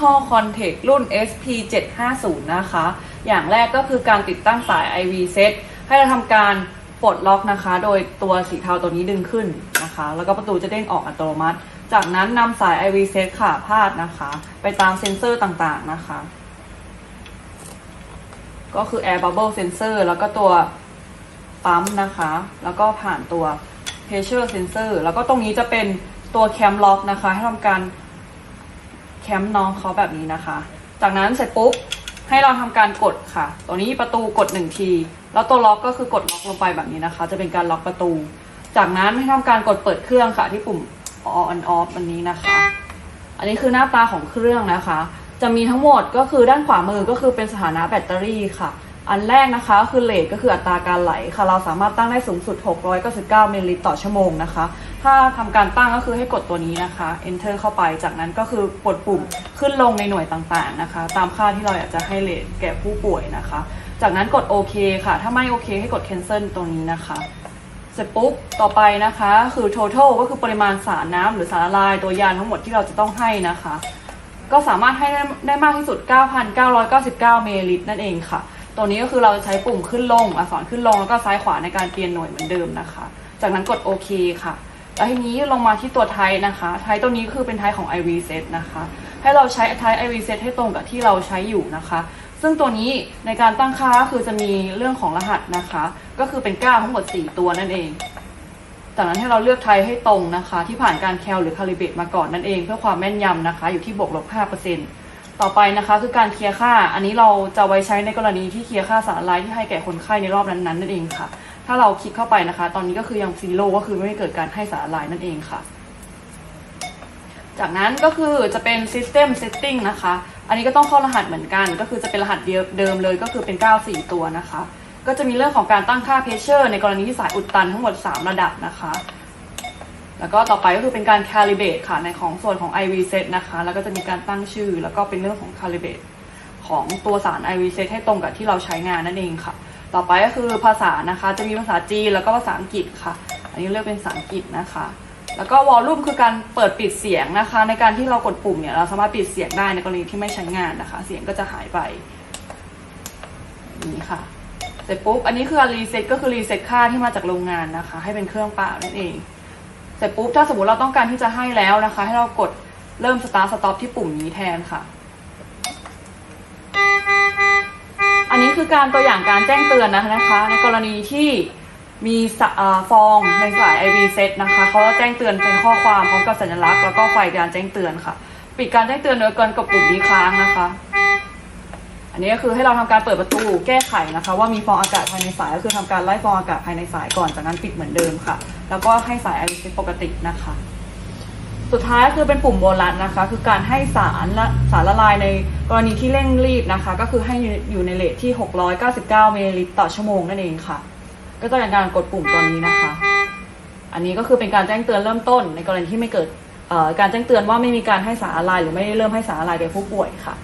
ท่อคอนเทกรุ่น SP 750 นะคะ อย่างแรกก็คือการติดตั้งสาย IV set ให้เราทำการปลดล็อกนะคะ โดยตัวสีเทาตัวนี้ดึงขึ้นนะคะ แล้วก็ประตูจะเด้งออกอัตโนมัติ จากนั้นนำสาย IV set ค่ะพาดนะคะ ไปตามเซ็นเซอร์ต่างๆนะคะ ก็คือ air bubble sensor แล้วก็ตัวปั๊มนะคะ แล้วก็ผ่านตัว pressure sensor แล้วก็ตรงนี้จะเป็นตัว cam lock นะคะ ให้ทำการ แคมป์น้องเขาแบบนี้นะคะ จากนั้นเสร็จปุ๊บให้เราทำการกดค่ะ ตัวนี้ประตูกดหนึ่งที แล้วตัวล็อกก็คือกดล็อกลงไปแบบนี้นะคะ จะเป็นการล็อกประตู จากนั้นให้ทำการกดเปิดเครื่องค่ะ ที่ปุ่ม on off อันนี้นะคะ อันนี้คือหน้าตาของเครื่องนะคะ จะมีทั้งหมดก็คือด้านขวามือก็คือเป็นสถานะแบตเตอรี่ค่ะ อันแรกนะคะก็คือเลทก็คืออัตราการไหลค่ะ เราสามารถตั้งได้สูงสุด 699มิลลิลิตรต่อชั่วโมงนะคะ ถ้าทำการตั้งก็คือให้กดตัวนี้นะคะ enter เข้าไป จากนั้นก็คือกดปุ่มขึ้นลงในหน่วยต่างๆนะคะ ตามค่าที่เราอยากจะให้เลทแก่ผู้ป่วยนะคะ จากนั้นกดโอเคค่ะ ถ้าไม่โอเคให้กด cancel ตรงนี้นะคะเสร็จปุ๊บ ต่อไปนะคะ คือ total ก็คือปริมาณสารน้ำหรือสารละลายตัวยานทั้งหมดที่เราจะต้องให้นะคะ ก็สามารถให้ได้ได้มากที่สุด 9,999 มิลลิลิตรนั่นเองค่ะ ตัวนี้ก็คือเราจะใช้ปุ่มขึ้นลงอักษรขึ้นลงแล้วก็ซ้ายขวาในการเปลี่ยนหน่วยเหมือนเดิมนะคะ จากนั้นกดโอเคค่ะ แล้วทีนี้ลงมาที่ตัวไทยนะคะ ไทยตัวนี้คือเป็นไทยของ IV set นะคะ ให้เราใช้ไทย IV set ให้ตรงกับที่เราใช้อยู่นะคะ ซึ่งตัวนี้ในการตั้งค่าก็คือจะมีเรื่องของรหัสนะคะ ก็คือเป็น9ทั้งหมด 4 ตัวนั่นเองจากนั้นให้เราเลือกไทยให้ตรงนะคะ ที่ผ่านการแคลหรือคาลิเบตมาก่อนนั่นเอง เพื่อความแม่นยำนะคะ อยู่ที่บวกลบ5%ต่ ต่อไปนะคะคือการเคลียร์ค่า อันนี้เราจะไว้ใช้ในกรณีที่เคลียร์ค่าสารละลายที่ให้แก่คนไข้ในรอบนั้นๆนั่นเองค่ะ ถ้าเราคลิกเข้าไปนะคะ ตอนนี้ก็คือยังซีโร่ก็คือไม่เกิดการให้สารละลายนั่นเองค่ะ จากนั้นก็คือจะเป็น System Setting นะคะ อันนี้ก็ต้องเข้ารหัสเหมือนกัน ก็คือจะเป็นรหัสเดิมเลยก็คือเป็น 94 ตัวนะคะ ก็จะมีเรื่องของการตั้งค่า Pressure ในกรณีที่สายอุดตันทั้งหมด 3 ระดับนะคะ แล้วก็ต่อไปก็คือเป็นการ Calibrate ค่ะในของส่วนของ IV set นะคะ แล้วก็จะมีการตั้งชื่อ แล้วก็เป็นเรื่องของ Calibrate ของตัวสาร IV set ให้ตรงกับที่เราใช้งานนั่นเองค่ะ ต่อไปก็คือภาษานะคะ จะมีภาษาจีนแล้วก็ภาษาอังกฤษค่ะ อันนี้เลือกเป็นภาษาอังกฤษนะคะ แล้วก็วอลลุ่มคือการเปิดปิดเสียงนะคะ ในการที่เรากดปุ่มเนี่ยเราสามารถปิดเสียงได้ในกรณีที่ไม่ใช้งานนะคะ เสียงก็จะหายไปนี่ค่ะเสร็จปุ๊บอันนี้คือรีเซ็ตก็คือรีเซ็ตค่าที่มาจากโรงงานนะคะ ให้เป็นเครื่องเปล่านั่นเอง เสร็จปุ๊บถ้าสมมติเราต้องการที่จะให้แล้วนะคะ ให้เรากดเริ่มสตาร์ทสต็อปที่ปุ่มนี้แทนค่ะ อันนี้คือการตัวอย่างการแจ้งเตือนนะคะ ในกรณีที่มีอฟองในสาย IV set นะคะเขาจะแจ้งเตือนเป็นข้อความพร้อมกับสัญลักษณ์แล้วก็ไฟการแจ้งเตือนค่ะ ปิดการแจ้งเตือนโดยการกดปุ่มนี้ค้างนะคะ อันนี้ก็คือให้เราทำการเปิดประตูแก้ไขนะคะ ว่ามีฟองอากาศภายในสายก็คือทำการไล่ฟองอากาศภายในสายก่อนจากนั้นปิดเหมือนเดิมค่ะ แล้วก็ให้สาย IV set ปกตินะคะ สุดท้ายก็คือเป็นปุ่มโบนัสนะคะ คือการให้สารละสารละลายในกรณีที่เร่งรีบนะคะ ก็คือให้อยู่ในเลทที่ 699มิลลิลิตรต่อชั่วโมงนั่นเองค่ะ ก็จะเป็นการกดปุ่มตัวนี้นะคะ อันนี้ก็คือเป็นการแจ้งเตือนเริ่มต้น ในกรณีที่ไม่เกิดการแจ้งเตือนว่าไม่มีการให้สารละลาย หรือไม่ได้เริ่มให้สารละลายแก่ผู้ป่วยค่ะ